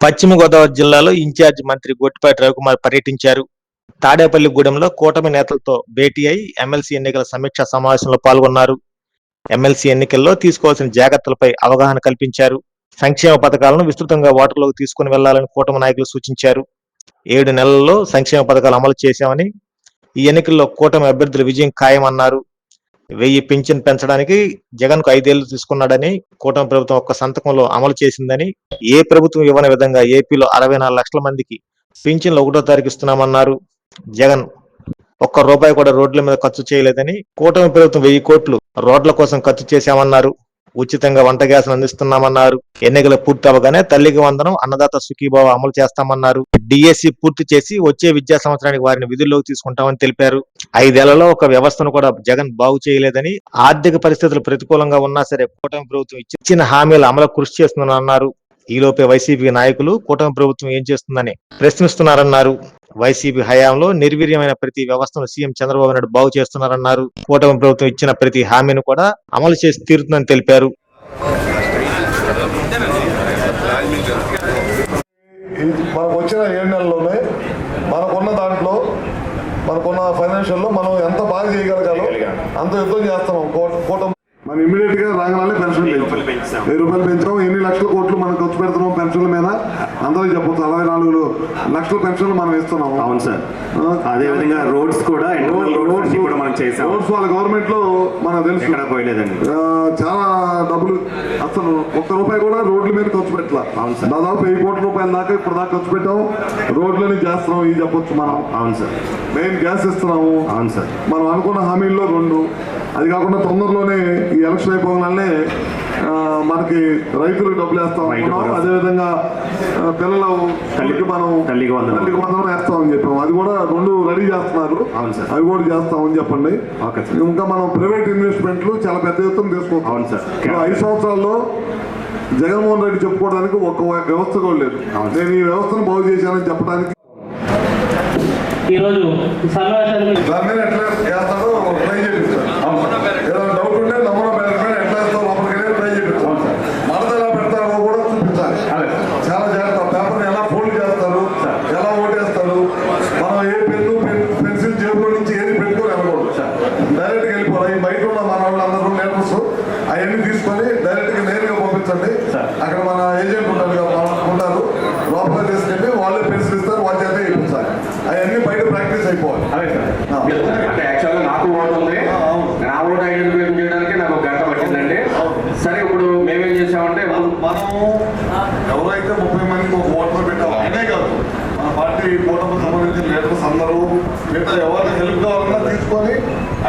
పశ్చిమ గోదావరి జిల్లాలో ఇన్ఛార్జ్ మంత్రి గొట్టిపాటి రవికుమార్ పర్యటించారు. తాడేపల్లిగూడెంలో కూటమి నేతలతో భేటీ అయి ఎమ్మెల్సీ ఎన్నికల సమీక్షా సమావేశంలో పాల్గొన్నారు. ఎమ్మెల్సీ ఎన్నికల్లో తీసుకోవాల్సిన జాగ్రత్తలపై అవగాహన కల్పించారు. సంక్షేమ పథకాలను విస్తృతంగా ఓటర్లోకి తీసుకుని వెళ్ళాలని కూటమి నాయకులు సూచించారు. ఏడు నెలల్లో సంక్షేమ పథకాలు అమలు చేశామని ఈ ఎన్నికల్లో కూటమి అభ్యర్థుల విజయం ఖాయమన్నారు. వెయ్యి పింఛన్ పెంచడానికి జగన్కు ఐదేళ్ళు తీసుకున్నాడని కూటమి ప్రభుత్వం ఒక్క సంతకంలో అమలు చేసిందని ఏ ప్రభుత్వం ఇవ్వని విధంగా ఏపీలో అరవై నాలుగు లక్షల మందికి పింఛన్లు ఒకటో తారీఖు ఇస్తున్నామన్నారు జగన్. ఒక్క రూపాయి కూడా రోడ్ల మీద ఖర్చు చేయలేదని కూటమి ప్రభుత్వం వెయ్యి కోట్లు రోడ్ల కోసం ఖర్చు చేశామన్నారు. ఉచితంగా వంట గ్యాస్ అందిస్తున్నామన్నారు. ఎన్నికలు పూర్తి అవగానే తల్లికి వందనం అన్నదాత సుఖీభావ అమలు చేస్తామన్నారు. డిఎస్సి పూర్తి చేసి వచ్చే విద్యా సంవత్సరానికి వారిని విధుల్లోకి తీసుకుంటామని తెలిపారు. ఐదేళ్ళలో ఒక వ్యవస్థను కూడా జగన్ బాగు చేయలేదని ఆర్థిక పరిస్థితులు ప్రతికూలంగా ఉన్నా సరే కూటమి ప్రభుత్వం ఇచ్చిన హామీల అమలు కృషి చేస్తుందని అన్నారు. ఈలోపే వైసీపీ నాయకులు కూటమి ప్రభుత్వం ఏం చేస్తుందని ప్రశ్నిస్తున్నారన్నారు. వైసీపీ హయాంలో నిర్వీర్యమైన ప్రతి వ్యవస్థను సీఎం చంద్రబాబు నాయుడు బాగు చేస్తున్నారన్నారు. కూటమి ప్రభుత్వం ఇచ్చిన ప్రతి హామీని కూడా అమలు చేసి తీరుతుందని తెలిపారు. మనకు వచ్చిన ఏడు నెలల్లోనే మనకున్న దాంట్లో మనకున్న ఫైనాన్షియల్లో మనం ఎంత బాగా చేయగలగాలో అంత యుద్ధం చేస్తున్నాం. కూటమి ఇమీడియట్గా రాగానే పెన్షన్ పెంచాం వెయ్యి రూపాయలు పెంచాం ఎన్ని లక్షల కోట్లు మనం ఖర్చు పెడుతున్నాం పెన్షన్ల మీద? అందరికీ చెప్పొచ్చు అరవై నాలుగు లక్షల పెన్షన్లు మనం ఇస్తున్నాము. అవును సార్. అదే విధంగా రోడ్స్ కూడా రోడ్స్ కూడా మనం చేసాం. రోడ్స్ వాళ్ళ గవర్నమెంట్లో మనకు తెలుసు. పోయలేదండి. చాలా డబ్బులు అసలు ఒక్క రూపాయి కూడా రోడ్ల మీద ఖర్చు పెట్టలా. దాదాపు వెయ్యి కోట్ల రూపాయల దాకా ఇప్పుడు దాకా ఖర్చు పెట్టాం. రోడ్లని చేస్తున్నాం ఇది చెప్పొచ్చు మనం. అవును సార్. మెయిన్ గ్యాస్ ఇస్తున్నాము. అవును సార్. మనం అనుకున్న హామీల్లో రెండు. అది కాకుండా తొందరలోనే ఈ ఎలక్షన్ అయిపోగానే మనకి రైతులకు డబ్బులు వేస్తాం. అదేవిధంగా పిల్లలు తల్లికి మనం తల్లికి వందనం. తల్లికి వందనం వేస్తామని చెప్పాం అది కూడా రెండు రెడీ చేస్తున్నారు. అవి కూడా చేస్తామని చెప్పండి ఇంకా మనం ప్రైవేట్ ఇన్వెస్ట్మెంట్లు చాలా పెద్ద ఎత్తున తీసుకుంటాం ఐదు సంవత్సరాల్లో జగన్మోహన్ రెడ్డి చెప్పుకోవడానికి ఒక వ్యవస్థ కూడా లేదు. నేను ఈ వ్యవస్థను బాగు చేశానని చెప్పడానికి ఈరోజు సమావేశానికి దాని మీద ఎట్లా చేస్తాడో ట్రై చేపిస్తాను ఏదైనా డౌట్ ఉంటే నమూనా పేరు మీద ఎట్లా వేస్తావు లోపలికి వెళ్ళి ట్రై చేపిస్తాను మడత ఎలా పెడతారో కూడా చూపించాలి చాలా జాగ్రత్త పేపర్ని ఎలా ఫోల్డ్ చేస్తారు ఎలా ఓటేస్తారు మనం ఏ పెన్ను పెన్ పెన్సిల్ జేబులో నుంచి ఏది పెట్టుకొని వెళ్ళకూడదు డైరెక్ట్గా వెళ్ళిపోవాలి ఈ బయట ఉన్న మన వాళ్ళందరూ లేబర్స్ అవన్నీ తీసుకొని డైరెక్ట్గా నేరుగా పంపించండి అక్కడ మన ఏజెంట్ ఉంటారు కదా, మన- ఉంటారు లోపల తీసుకెళ్ళి వాళ్ళే పెన్సిల్ ఇస్తారు వాళ్ళ చేత వేయించాలి అవన్నీ బయట ప్రాక్టీస్ అయిపోవాలి ఆ. అంటే యాక్చువల్గా నాకు ఓటు ఉంది నా ఓటు ఐడెంటిఫై చేయడానికి నాకు ఒక గంట పట్టిందండి. సరే ఇప్పుడు మేమేం చేసామంటే మనం ఎవరైతే ముప్పై మందికి ఒక ఓటర్ పెట్టామో అనే కాదు. మన పార్టీ కూటమి సంబంధించిన లీడర్స్ అందరూ మిగతా ఎవరు హెల్ప్ కావాలన్నా తీసుకొని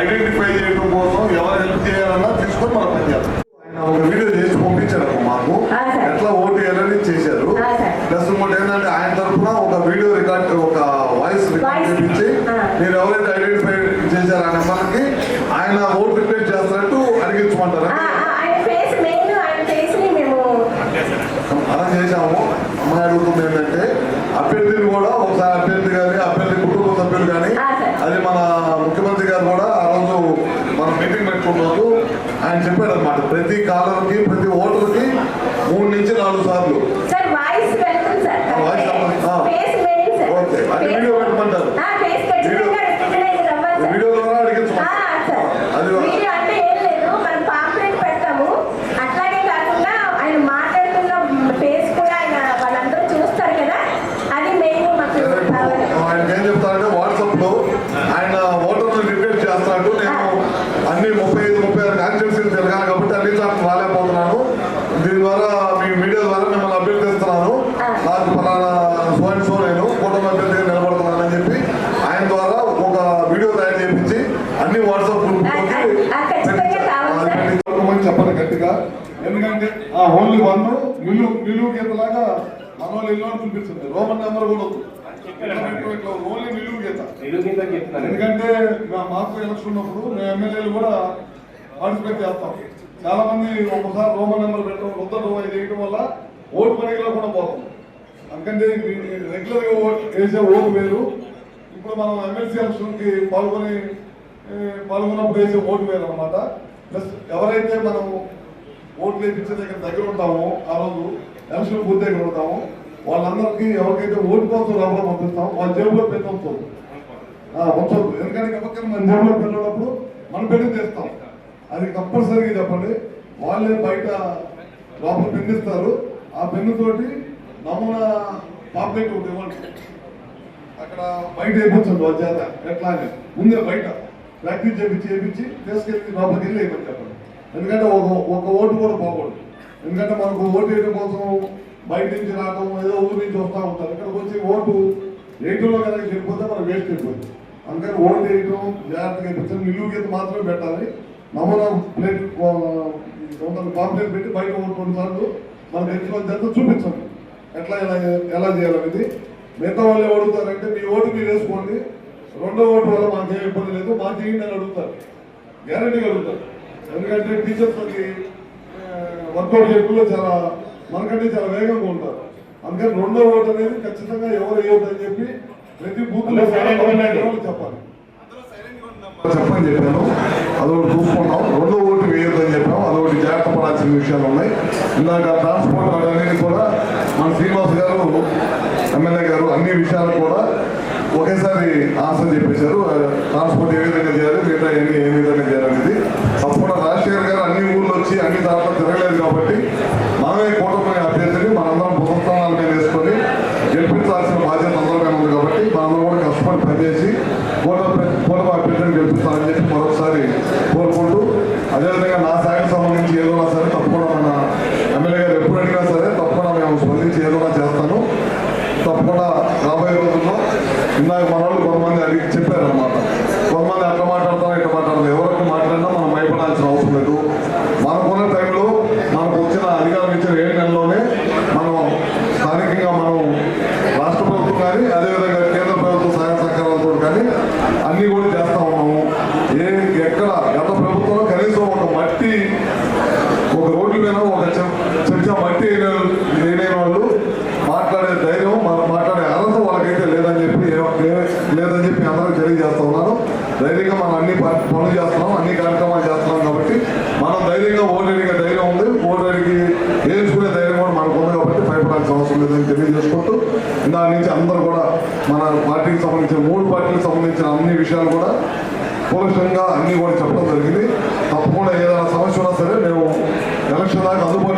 ఐడెంటిఫై చేయడం కోసం ఎవరు హెల్ప్ చేయాలన్నా తీసుకొని మనం పనిచేయాలి ఆయన ఒక వీడియో చేసి పంపించారు మాకు ఆ, సార్. ఎట్లా ఓటు వేయాలని చేశారు ఆ, సార్. ప్లస్ ఇంకోటి ఏంటంటే ఆయన తరఫున ఒక వీడియో రికార్డ్ ఒక వాయిస్ రికార్డ్ వాయిస్. చేపించి ఆ. మీరు ఎవరైతే ఐడెంటిఫై చేశారు ఆ నెంబర్కి ఆయన ఓటు రిక్వెస్ట్ చేస్తున్నట్టు అడిగించమంటారు ఆ, ఆ, ఆయన ఫేస్ మెయిన్ ఆయన ఫేస్ని మేము అలా చేశాము అమ్మాయి అడుగుతుంది ఏంటంటే అభ్యర్థిని కూడా ఒకసారి అభ్యర్థి కానీ అభ్యర్థి కుటుంబ సభ్యులు కానీ ఆ, సరే. అది మన ముఖ్యమంత్రి గారు కూడా ఆ రోజు మన మీటింగ్ ఆయన చెప్పాడు అనమాట ప్రతి కాలంకి ప్రతి ఓటర్కి మూడు నుంచి నాలుగు సార్లు సార్ వాయిస్ వెళ్తుంది సార్ ఆ, వాయిస్ వెళ్తుంది. ఆ. Face main sir okay. అది ఫేస్- వీడియో పెట్టమంటారు. ఆ, ఫేస్ ఖచ్చితంగా recognize అవ్వాలి సార్. వీడియో ద్వారా అడిగించమంటారు. ఆ, సార్. అది వీడియో అంటే ఏం లేదు మనం పాంప్లెట్ పెడతాము అట్లాగే కాకుండా ఆయన మాట్లాడుతున్న ఫేస్ కూడా ఆయన వాళ్ళందరూ చూస్తారు కదా అది మెయిన్ మాకు కావాలి ఆయన ఏం చెప్తారంటే వాట్సాప్లో ఆయన ఓటర్లు రిక్వెస్ట్ చేస్తాడు నేను అన్ని ముప్పై ఐదు ముప్పై ఆరు కాన్స్టిట్యూన్సీలు తిరగాలి కాబట్టి అన్ని చోట్ల రాలేకపోతున్నాను దీని ద్వారా మీ మీడియా ద్వారా మిమ్మల్ని అభ్యర్థిస్తున్నాను నాకు ఫలానా సో అండ్ సో నేను కూటమి అభ్యర్థిగా నిలబడుతున్నానని చెప్పి ఆయన ద్వారా ఒక వీడియో తయారు చేయించి అన్ని వాట్సాప్ గ్రూప్ ఆ, ఖచ్చితంగా కావాలి సార్. చెప్పండి గట్టిగా. ఎందుకంటే ఆ ఓన్లీ వన్ నిలువు నిలువు గీతలాగా మన వాళ్ళు ఇల్లు అని చూపిస్తుంది రోమన్ నెంబర్ కూడా ఓన్లీ నిలువు గీత. ఎందుకంటే మా మాకు ఎలక్షన్ ఉన్నప్పుడు మేము ఎమ్మెల్యేలు కూడా పార్టిసిపేట్ చేస్తాం. చాలా మంది ఒక్కసారి రోమన్ నెంబర్ పెట్టడం రుద్దడం ఇది చేయడం వల్ల ఓటు పనిలో కూడా పోతాం. అందుకంటే రెగ్యులర్గా ఓటు వేసే ఓటు వేరు. ఇప్పుడు మనం ఎమ్మెల్సీ ఎలక్షన్కి పాల్గొని పాల్గొన్నప్పుడు వేసే ఓటు వేరు అనమాట ప్లస్ ఎవరైతే మనం ఓట్లు వేయించే దగ్గర దగ్గర ఉంటామో ఆ రోజు ఎలక్షన్ బూత్ దగ్గర ఉంటామో వాళ్ళందరికీ ఎవరికైతే ఓటు కోసం లోపల పంపిస్తాము వాళ్ళ జేబులో పెన్ను ఉంటుంది ఎందుకంటే గబక్కన మన జేబులో పెళ్ళినప్పుడు మనం పెళ్ళి చేస్తాం. అది కంపల్సరీగా చెప్పండి. వాళ్ళే బయట లోపల పెన్నిస్తారు ఆ పెన్నుతోటి నమూనా పాపులేట్ ఒకటి ఇవ్వండి. అక్కడ బయట వేయించండి వాళ్ళ చేత ఎట్లా అని ముందే బయట. ప్రాక్టీస్ చేపించి చేపించి తీసుకెళ్ళి లోపలికి వెళ్ళి వేయమని చెప్పండి ఎందుకంటే ఒక ఒక ఓటు కూడా పోకూడదు. ఎందుకంటే మనకు ఓటు వేయడం కోసం బయట నుంచి రావడం ఏదో ఊరి నుంచి వస్తూ ఉంటారు. ఇక్కడికి వచ్చి ఓటు వేయటంలో కనుక వెళ్ళిపోతే మనం వేస్ట్ అయిపోతుంది అందుకని ఓటు వేయటం జాగ్రత్తగా వేయించడం నిలువు గీత మాత్రమే పెట్టాలి. నమూనా ప్లేట్ పాంప్లెట్ పెట్టి బయట ఓటు కొన్ని సార్లు మనకు ఎంచుకున్న చూపించండి ఎట్లా ఎలా ఎలా చేయాలనేది. మిగతా వాళ్ళు ఏం అడుగుతారంటే మీ ఓటు మీరు వేసుకోండి. రెండో ఓటు వల్ల మాకు ఏం ఇబ్బంది లేదు. మాకు చేయండి అని అడుగుతారు గ్యారంటీగా అడుగుతారు. ఎందుకంటే టీచర్స్కి వర్కౌట్ చేయడంలో చాలా మనకంటే చాలా వేగంగా ఉంటారు. అందుకని రెండో ఓటు అనేది ఖచ్చితంగా ఎవరు వేయొద్దని చెప్పి ప్రతి బూత్లో చెప్పాలి. చెప్పని చెప్పాను అదొకటి చూసుకున్నాం రెండో ఓటు వేయొద్దని చెప్పాం అదొకటి జాగ్రత్త పడాల్సిన విషయాలు ఉన్నాయి. ఇందాక ట్రాన్స్పోర్ట్ అనేది కూడా మన శ్రీనివాస్ గారు ఎమ్మెల్యే గారు అన్ని విషయాలు కూడా ఒకేసారి ఆన్సర్ చెప్పేశారు ట్రాన్స్పోర్ట్ ఏ విధంగా చేయాలి మిగతా ఎన్ని ఏ విధంగా చేయాలనేది తప్పకుండా రాజశేఖర్ గారు అన్ని ఊర్లు వచ్చి అన్ని దాంట్లో తిరగలేదు కాబట్టి మనమే కూటమి అభ్యర్థిని మనందరం పుస్తకాల మీద వేసుకొని గెలిపించాల్సిన బాధ్యత అందరి మీద ఉంది కాబట్టి మనందరం కూడా కష్టపడి పనిచేసి కూటమి కూటమి అభ్యర్థిని గెలిపిస్తారని చెప్పి మరొకసారి కోరుకుంటూ అదేవిధంగా నా శాఖకు సంబంధించి ఏదైనా సరే తప్పకుండా మన ఎమ్మెల్యే గారు ఎప్పుడు అడిగినా సరే తప్పకుండా మేము స్పందించి ఏదైనా చేస్తాను తప్పకుండా రాబోయే రోజుల్లో ఇందాక మన వాళ్ళు కొంతమంది అడిగి చెప్పారన్నమాట కొంతమంది అట్లా మాట్లాడతాం ఇట్లా మాట్లాడతాం ఎవరికి మాట్లాడినా మనం భయపడాల్సిన అవసరం లేదు మనకున్న టైంలో మనకు వచ్చిన అధికారం ఇచ్చిన ఏడు నెలల్లోనే మనం స్థానికంగా మనం రాష్ట్ర ప్రభుత్వం కానీ అదేవిధంగా కేంద్ర ప్రభుత్వ సహాయ సహకారాలతో కానీ అన్నీ కూడా చేస్తా ఉన్నాము ఏ ఎక్కడ గత ప్రభుత్వంలో కనీసం ఒక మట్టి ఒక రోడ్ల మీద ఒక చె- చెంచా మట్టి వేయలేని- వేయలేని వాళ్ళు మాట్లాడే ధైర్యం మా- మాట్లాడే అర్హత వాళ్ళకైతే లేదని చెప్పి ఏ- ఏ- లేదని చెప్పి అందరూ తెలియజేస్తా ఉన్నాను ధైర్యంగా మనం అన్ని ప- పనులు చేస్తున్నాం అన్ని కార్యక్రమాలు చేస్తున్నాం కాబట్టి మనం ధైర్యంగా ఓటేడిగా ధైర్యం ఉంది ఓటేడికి వేసుకునే ధైర్యం కూడా మనకు ఉంది కాబట్టి భయపడాల్సిన అవసరం లేదని తెలియజేసుకుంటూ దాని కూడా మన పార్టీకి సంబంధించిన మూడు పార్టీలకు సంబంధించిన అన్ని విషయాలు కూడా పోలీసులుగా అన్ని కూడా చెప్పడం జరిగింది. తప్పకుండా ఏదైనా సమస్య ఉన్నా సరే మేము ఎలక్షన్ దాకా అందుబాటులోనే